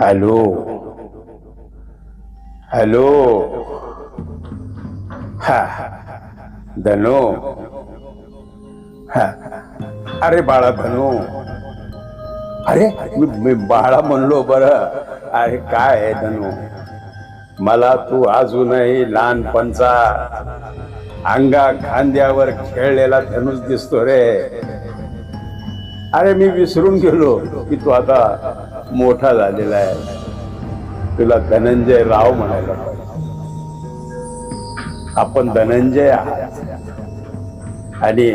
Hello hello हा धनो हा अरे बाळा धनो अरे मी मी बाळा म्हणलो बरं. अरे काय आहे धनु मला तू अजूनही लहानपणचा अंगा खांद्यावर खेळलेला धनुष दिसतो रे. अरे मी विसरून गेलो की तू आता मोठा झालेला आहे. तुला धनंजय राव म्हणायला आपण धनंजय आहात. आणि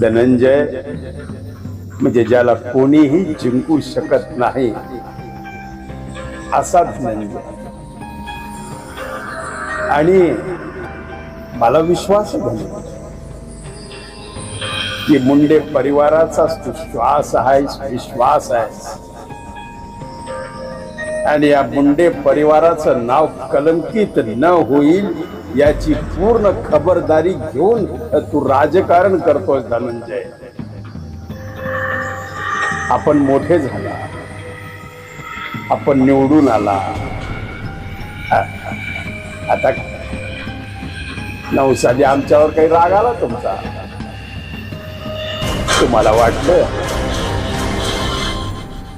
धनंजय म्हणजे ज्याला कोणीही जिंकू शकत नाही असाच धनंजय. आणि मला विश्वास आहे. धनंजय की मुंडे परिवाराचाच तू श्वास आहे विश्वास आहे. आणि या मुंडे परिवाराचं नाव कलंकित न होईल याची पूर्ण खबरदारी घेऊन तू राजकारण करतोय धनंजय. आपण मोठे झाला. आपण निवडून आला. आता आता नवसाली आमच्यावर काही राग आला तुमचा? तुम्हाला वाटलं?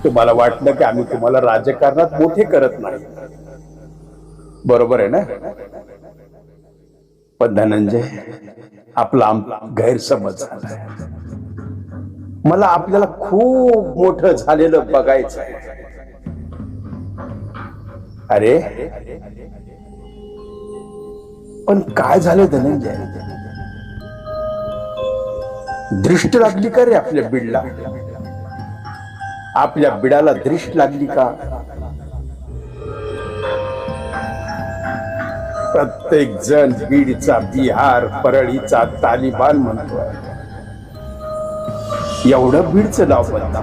तुम्हाला वाटलं की आम्ही तुम्हाला राजकारणात मोठे करत नाही. बरोबर आहे ना? पण धनंजय आपला गैरसमज मला आपल्याला खूप मोठं झालेलं बघायचं आहे. अरे? पण काय झालं धनंजय? दृष्ट लागली का रे आपल्या बीडला? आपल्या बिडाला दृष्ट लागली का? प्रत्येक जण बीडचा बिहार परळीचा तालिबान म्हणतो. एवढं बीडचं नाव बदला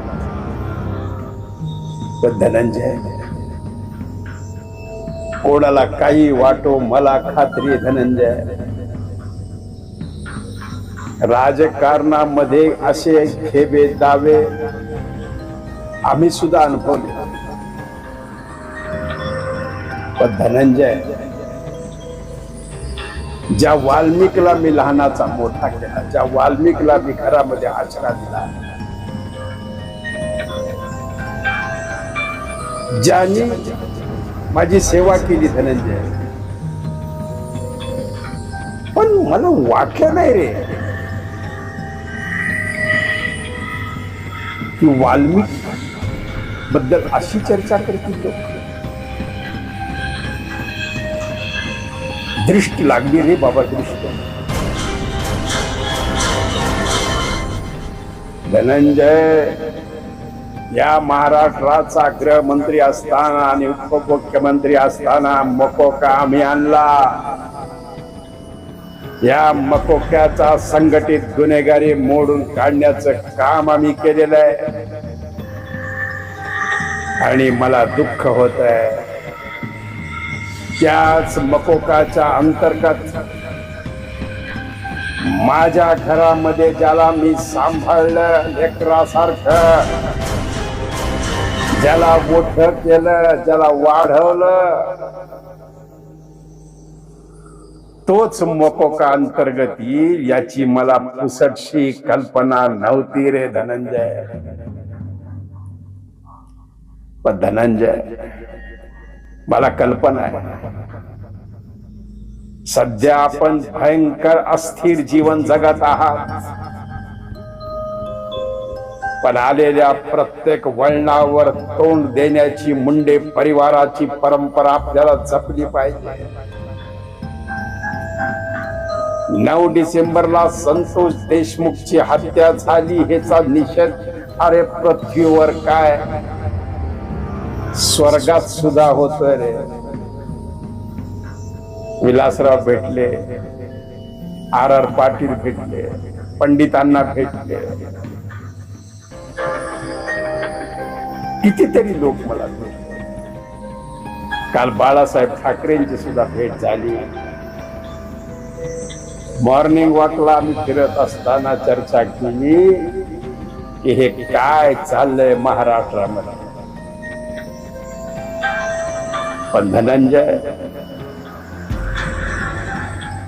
तर धनंजय कोणाला काही वाटो मला खात्री धनंजय. राजकारणामध्ये असे खेबे दावे आम्ही सुद्धा अनुभवले. पण धनंजय ज्या वाल्मिकला मी लहानाचा मोठा केला ज्या वाल्मिकला मी घरामध्ये आचरा दिला ज्यांनी माझी सेवा केली धनंजय पण मला वाटलं नाही रे. की वाल्मिकबद्दल अशी चर्चा करतील लोक दृष्टी लागली रे बाबा दृष्ट. धनंजय या महाराष्ट्राचा गृहमंत्री असताना आणि उपमुख्यमंत्री असताना मकोका आम्ही आणला. या मकोक्याचा संघटित गुन्हेगारी मोडून काढण्याचं काम आम्ही केलेलं आहे. आणि मला दुःख होत आहे. त्याच मकोकाच्या अंतर्गत माझ्या घरामध्ये ज्याला मी सांभाळलं लेकरासारखं ज्याला मोठ केलं ज्याला वाढवलं तोच मकोका अंतर्गत येईल याची मला पुसटशी कल्पना नव्हती रे धनंजय. पण धनंजय मला कल्पना आहे. सध्या आपण भयंकर अस्थिर जीवन जगत आहात. पण आलेल्या प्रत्येक वळणावर तोंड देण्याची मुंडे परिवाराची परंपरा आपल्याला जपली पाहिजे. नऊ डिसेंबरला संतोष देशमुखची हत्या झाली ह्याचा निषेध. अरे पृथ्वीवर काय? स्वर्गात सुद्धा होतोय रे. विलासराव भेटले. आर आर पाटील भेटले. पंडितांना भेटले. कितीतरी लोक मला भेटले. काल बाळासाहेब ठाकरेंची सुद्धा भेट झाली. मॉर्निंग वॉकला आम्ही फिरत असताना चर्चा केली की हे काय चाललंय महाराष्ट्रामध्ये. पण धनंजय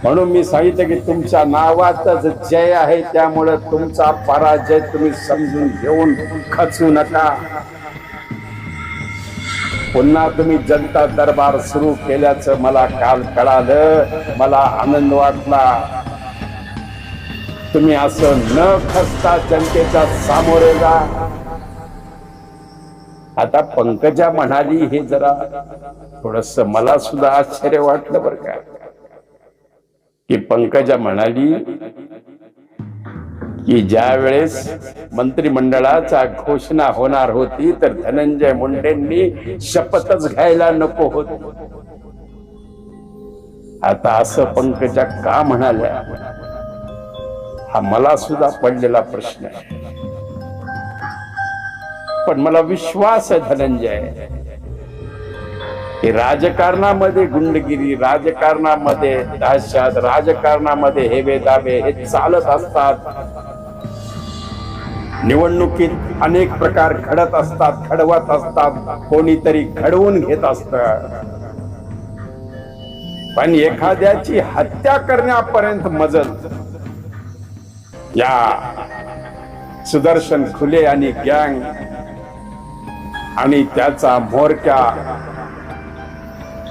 म्हणून मी सांगितलं की तुमच्या नावातच जय आहे त्यामुळे तुमचा पराजय तुम्ही समजून घेऊन खचू नका. पुन्हा तुम्ही जनता दरबार सुरू केल्याचं मला काल कळालं मला आनंद वाटला. तुम्ही असं न खसता जनतेच्या सामोरे जा. आता पंकजा म्हणाली हे जरा थोडस मला सुद्धा आश्चर्य वाटलं बरं का. की पंकजा म्हणाली की ज्या वेळेस मंत्रिमंडळाचा घोषणा होणार होती तर धनंजय मुंडेंनी शपथच घ्यायला नको होती. आता असं पंकजा का म्हणाल्या? हा मला सुद्धा पडलेला प्रश्न आहे. पण मला विश्वास आहे धनंजय की राजकारणामध्ये गुंडगिरी राजकारणामध्ये दहशत राजकारणामध्ये हेवे दावे हे चालत असतात. निवडणुकीत अनेक प्रकार घडत असतात घडवत असतात कोणीतरी घडवून घेत असत. पण एखाद्याची हत्या करण्यापर्यंत मजल या सुदर्शन खुले आणि गँग आणि त्याचा भोरक्या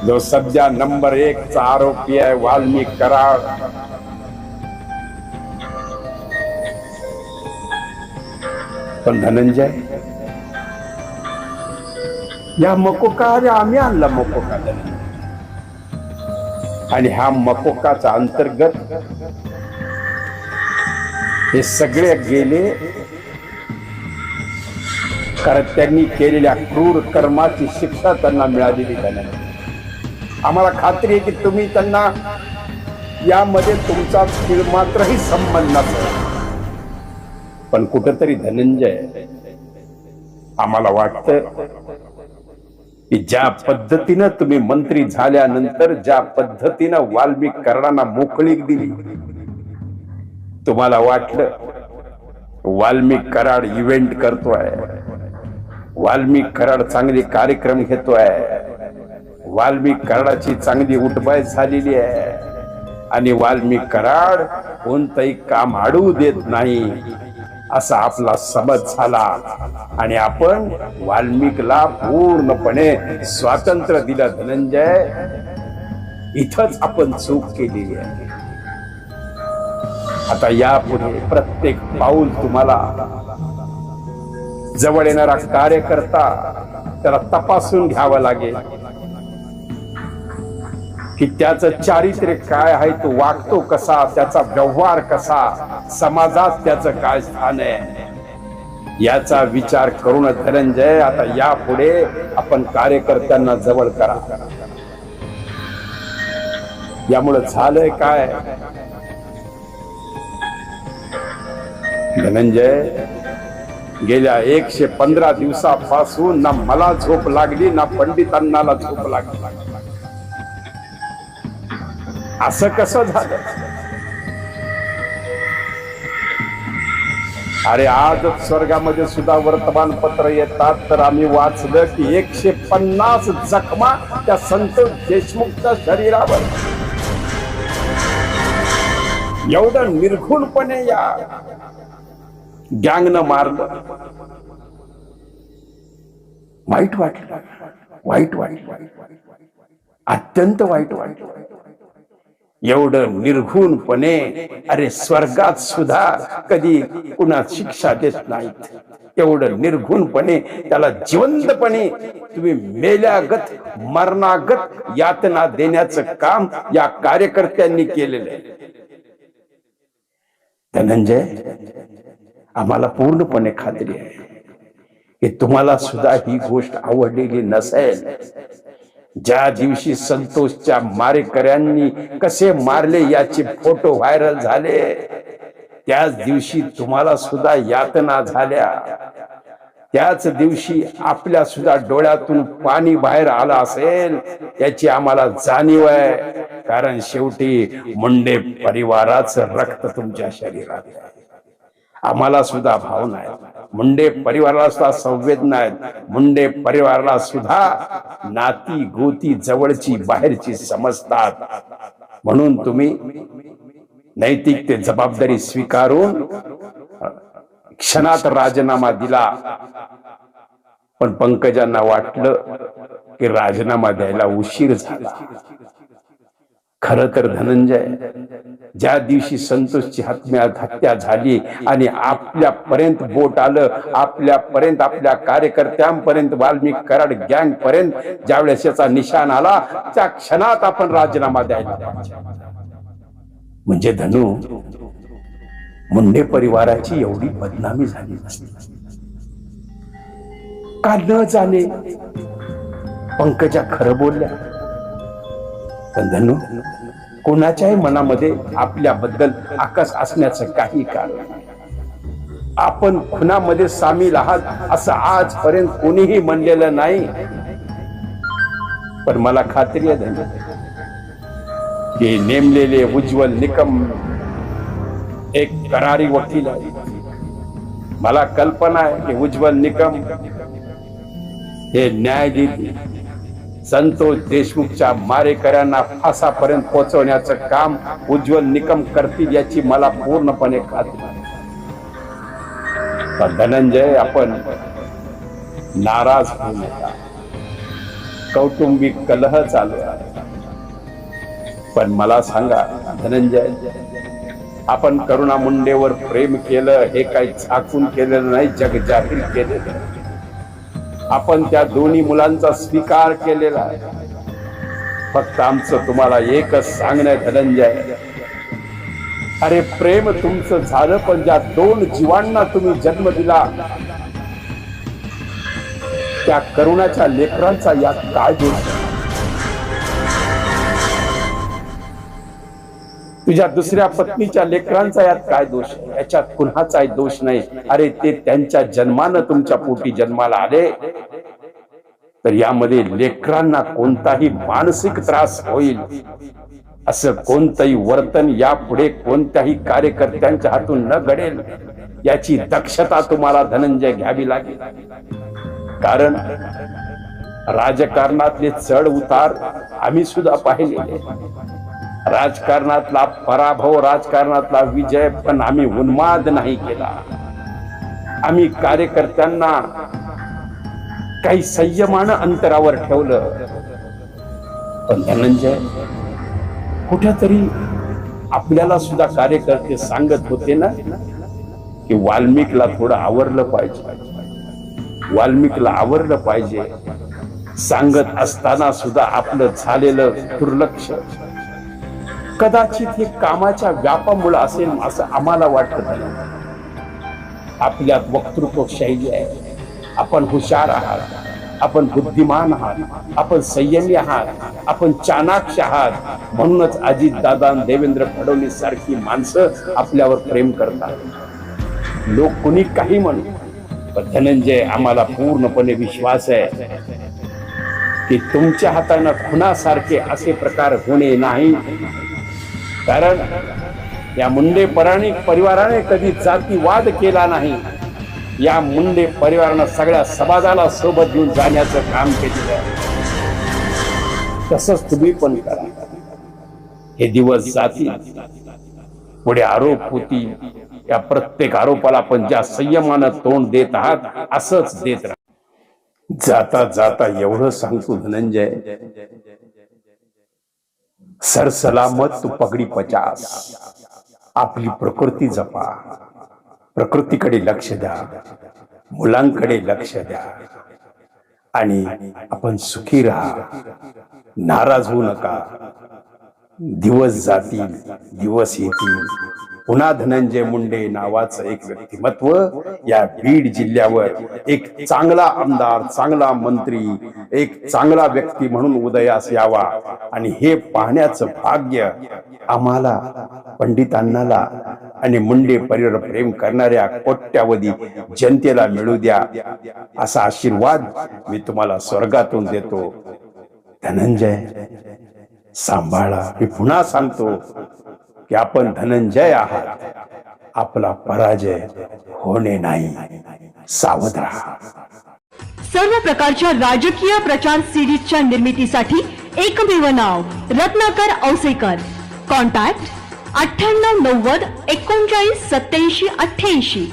जो सध्या नंबर एक चा आरोपी आहे वाल्मिक कराड. पण धनंजय? या मकोका अरे आम्ही आणला मकोका. आणि ह्या मकोकाचा अंतर्गत हे सगळे गेले. कारण त्यांनी केलेल्या क्रूर कर्माची शिक्षा त्यांना मिळालेली धनंजय आम्हाला खात्री आहे की तुम्ही त्यांना यामध्ये तुमचा खेळ मात्रही संबंध नसेल पण कुठंतरी धनंजय आम्हाला वाटतं की ज्या पद्धतीनं तुम्ही मंत्री झाल्यानंतर ज्या पद्धतीनं वाल्मिक कर्णांना मोकळीक दिली तुम्हाला वाटलं? वाल्मिक कराड इव्हेंट करतोय. वाल्मिक कराड चांगले कार्यक्रम घेतोय. वाल्मिक कराडाची चांगली उठबाय झालेली आहे. आणि वाल्मिक कराड कोणतंही काम अडवू देत नाही असा आपला समज झाला. आणि आपण वाल्मिकला पूर्णपणे स्वातंत्र्य दिलं धनंजय. इथंच आपण चूक केलेली आहे. आता यापुढे प्रत्येक पाऊल तुम्हाला. जवळ येणारा कार्यकर्ता त्याला तपासून घ्यावं लागेल. की त्याचं चारित्र्य काय आहे तो वागतो कसा त्याचा व्यवहार कसा समाजात त्याचं काय स्थान आहे? याचा विचार करून धनंजय आता यापुढे आपण कार्यकर्त्यांना जवळ करा. यामुळे झालंय काय? धनंजय गेल्या एकशे पंधरा दिवसापासून ना मला झोप लागली ना पंडितांना झोप लागली. असं कसं झालं? अरे आज स्वर्गामध्ये सुद्धा वर्तमानपत्र येतात तर आम्ही वाचलं की एकशे पन्नास जखमा त्या संत देशमुखच्या शरीरावर. एवढं निर्घुणपणे या गँगनं मारलं. वाईट वाटलं. वाईट वाटलं. अत्यंत वाईट वाटलं. एवढं निर्घुणपणे अरे स्वर्गात सुद्धा कधी कुणा शिक्षा देत नाहीत. एवढं निर्घुणपणे त्याला जिवंतपणे तुम्ही मेल्यागत मरणागत यातना देण्याचं काम या कार्यकर्त्यांनी केलेलं आहे. धनंजय आम्हाला पूर्णपणे खात्री आहे की तुम्हाला सुद्धा ही गोष्ट आवडलेली नसेल. ज्या दिवशी संतोषच्या मारेकऱ्यांनी कसे मारले याचे फोटो व्हायरल झाले त्याच दिवशी तुम्हाला सुद्धा यातना झाल्या. त्याच दिवशी आपल्या सुद्धा डोळ्यातून पाणी बाहेर आलं असेल याची आम्हाला जाणीव आहे. कारण शेवटी मुंडे परिवाराचं रक्त तुमच्या शरीरात आहे. आम्हाला सुद्धा भावना आहेत. मुंडे परिवाराला सुद्धा संवेदना आहेत. मुंडे परिवाराला सुद्धा नाती गोती जवळची बाहेरची समजतात. म्हणून तुम्ही नैतिक ते जबाबदारी स्वीकारून क्षणात राजीनामा दिला. पण पंकजांना वाटलं की राजीनामा द्यायला उशीर झाला. खर तर धनंजय ज्या दिवशी संतोषची हत्या हत्या झाली आणि आपल्यापर्यंत बोट आलं आपल्यापर्यंत आपल्या कार्यकर्त्यांपर्यंत वाल्मिक कराड गँग पर्यंत ज्यावेळेस याचा निशाण आला त्या क्षणात आपण राजीनामा द्यायला म्हणजे धनु मुंडे परिवाराची एवढी बदनामी झाली नसती. का न जाणे? पंकजा खरं बोलल्या. पण धनु कोणाच्याही मनामध्ये आपल्याबद्दल आकस असण्याचं काही कारण नाही. आपण खुनामध्ये सामील आहात असं आजपर्यंत कोणीही म्हणलेलं नाही. पण मला खात्री आहे धनु की नेमलेले उज्ज्वल निकम एक करारी वकील आहे. मला कल्पना आहे की उज्ज्वल निकम हे न्याय देतील संतोष देशमुखच्या मारेकऱ्यांना फासापर्यंत पोहोचवण्याचं काम उज्ज्वल निकम करतील याची मला पूर्णपणे खात्री धनंजय आपण नाराज होऊ नका. कौटुंबिक कलह चालू आहे. पण मला सांगा धनंजय आपण करुणा मुंडेवर प्रेम केलं हे काही झाकून केलेलं नाही जग जाहीर केलेलं आहे. आपण त्या दोन्ही मुलांचा स्वीकार केलेला आहे. फक्त आमचं तुम्हाला एकच सांगणं धनंजय. अरे प्रेम तुमचं झालं पण ज्या दोन जीवांना तुम्ही जन्म दिला त्या करुणाच्या लेकरांचा यात काय दोष? तुझ्या दुसऱ्या पत्नीच्या लेकरांचा यात काय दोष याच्यात कुणाचाही दोष नाही. अरे ते त्यांच्या जन्मानं तुमच्या पोटी जन्माला आले. तर यामध्ये लेकरांना कोणताही मानसिक त्रास होईल. असं कोणतंही वर्तन यापुढे कोणत्याही कार्यकर्त्यांच्या हातून न घडेल. याची दक्षता तुम्हाला धनंजय घ्यावी लागेल. कारण राजकारणातले चढ उतार आम्ही सुद्धा पाहिलेले राजकारणातला पराभव राजकारणातला विजय पण आम्ही उन्माद नाही केला. आम्ही कार्यकर्त्यांना काही संयमानं अंतरावर ठेवलं. पण धनंजय कुठेतरी आपल्याला सुद्धा कार्यकर्ते सांगत होते ना की वाल्मिकला थोडं आवरलं पाहिजे. वाल्मिकला आवरलं पाहिजे. सांगत असताना सुद्धा आपलं झालेलं दुर्लक्ष. कदाचित हे कामाच्या व्यापामुळे असेल असं आम्हाला वाटत आपल्यात वक्तृत्व शैली आहे. आपण हुशार आहात. आपण बुद्धिमान आहात. आपण संयमी आहात. आपण चाणाक्ष आहात. म्हणूनच अजित दादा देवेंद्र फडणवीस सारखी माणसं आपल्यावर प्रेम करतात. लोक कुणी काही म्हणू पण धनंजय आम्हाला पूर्णपणे विश्वास आहे की तुमच्या हातानं खुनासारखे असे प्रकार होणे नाही. कारण या मुंडे पराणिक परिवाराने कधी जातीवाद केला नाही. या मुंडे परिवारानं सगळ्या समाजाला सोबत घेऊन जाण्याचं काम केलेलं आहे. तसंच तुम्ही पण करा. हे दिवस जातील. पुढे आरोप होती या प्रत्येक आरोपाला आपण ज्या संयमानं तोंड देत आहात असंच देत राहा. जाता जाता एवढं सांगतो धनंजय. सरसलामत तू पगडी पचास. आपली प्रकृती जपा. प्रकृतीकडे लक्ष द्या. मुलांकडे लक्ष द्या. आणि आपण सुखी राहा. नाराज होऊ नका. दिवस जातील दिवस येतील. पुन्हा धनंजय मुंडे नावाचं एक व्यक्तिमत्व या बीड जिल्ह्यावर एक चांगला आमदार चांगला मंत्री एक चांगला व्यक्ती म्हणून उदयास यावा. आणि हे पाहण्याचं भाग्य आम्हाला पंडितांनाला आणि मुंडे परिवार प्रेम करणाऱ्या कोट्यावधी जनतेला मिळू द्या. असा आशीर्वाद मी तुम्हाला स्वर्गातून देतो. धनंजय सांभाळा. मी पुन्हा सांगतो की आपण धनंजय आहात. आपला पराजय होणे नाही. सावध राहा. सर्व प्रकारच्या राजकीय प्रचार सिरीजच्या निर्मितीसाठी एकमेव नाव रत्नाकर औसेकर. कॉन्टॅक्ट अठ्ठ्याण्णव नव्वद एकोणचाळीस सत्याऐंशी अठ्ठ्याऐंशी.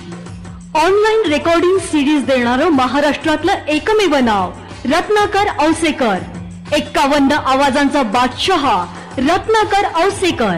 ऑनलाईन रेकॉर्डिंग सिरीज देणारं महाराष्ट्रातलं एकमेव नाव रत्नाकर औसेकर. एक्कावन्न आवाजांचा बादशहा रत्नाकर औसेकर.